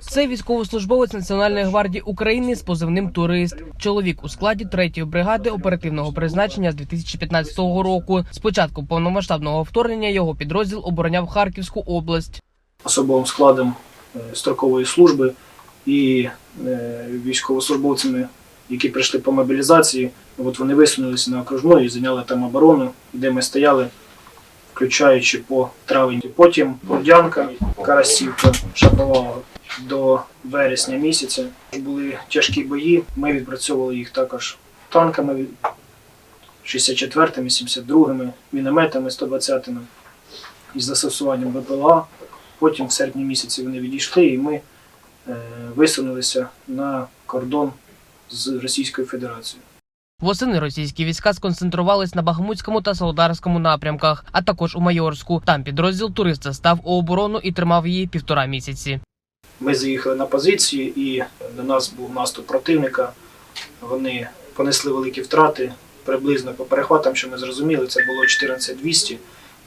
Це військовослужбовець Національної гвардії України з позивним Турист. Чоловік у складі 3-ї бригади оперативного призначення з 2015 року. З початку повномасштабного вторгнення його підрозділ обороняв Харківську область. особовим складом е, строкової служби і е, військовослужбовцями, які прийшли по мобілізації. От вони висунулися на окружну і зайняли там оборону, де ми стояли, включаючи по травень. Потім Бордянка, Карасівка, Шаповалова до вересня місяця. Були тяжкі бої. Ми відпрацьовували їх також танками 64-ми, 72-ми, мінометами 120-ми із застосуванням БПЛА. Потім в серпні місяці вони відійшли, і ми е, висунулися на кордон з Російською Федерацією. Восени російські війська сконцентрувались на Бахмутському та Солодарському напрямках, а також у Майорську. Там підрозділ туриста став у оборону і тримав її півтора місяці. Ми заїхали на позиції, і до нас був наступ противника. Вони понесли великі втрати. Приблизно по перехватам, що ми зрозуміли, це було 14200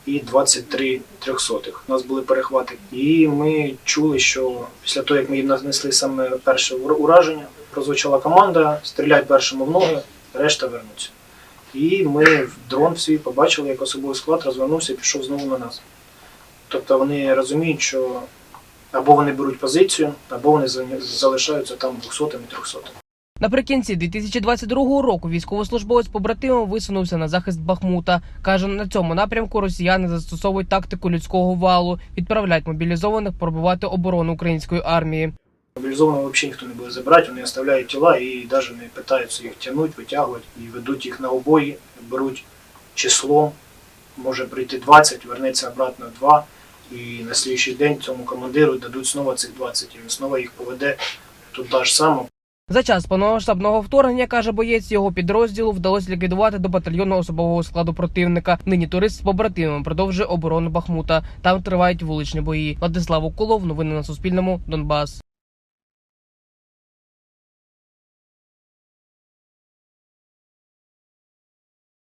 і 23 трьохсотих. У нас були перехвати. І ми чули, що після того, як ми їм нанесли саме перше ура- ураження, прозвучала команда стріляй першому в ноги, решта вернуться. І ми дрон свій побачили, як особовий склад розвернувся і пішов знову на нас. Тобто вони розуміють, що або вони беруть позицію, або вони залишаються там 200 і 300. Наприкінці 2022 року військовослужбовець побратимом висунувся на захист Бахмута. каже, на цьому напрямку росіяни застосовують тактику людського валу, відправляють мобілізованих пробивати оборону української армії. Мобілізованих взагалі ніхто не буде забирати, вони оставляють тіла і навіть не питаються їх тягнути, витягувати і ведуть їх на обої, беруть число, може прийти 20, вернеться обратно 2, і на слідчий день цьому командиру дадуть знову цих 20, і він знову їх поведе туди ж само. За час повномасштабного вторгнення каже боєць його підрозділу вдалося ліквідувати до батальйонного особового складу противника. Нині турист з побратимом продовжує оборону Бахмута. Там тривають вуличні бої. Владислав Уколов. Новини на Суспільному. Донбас.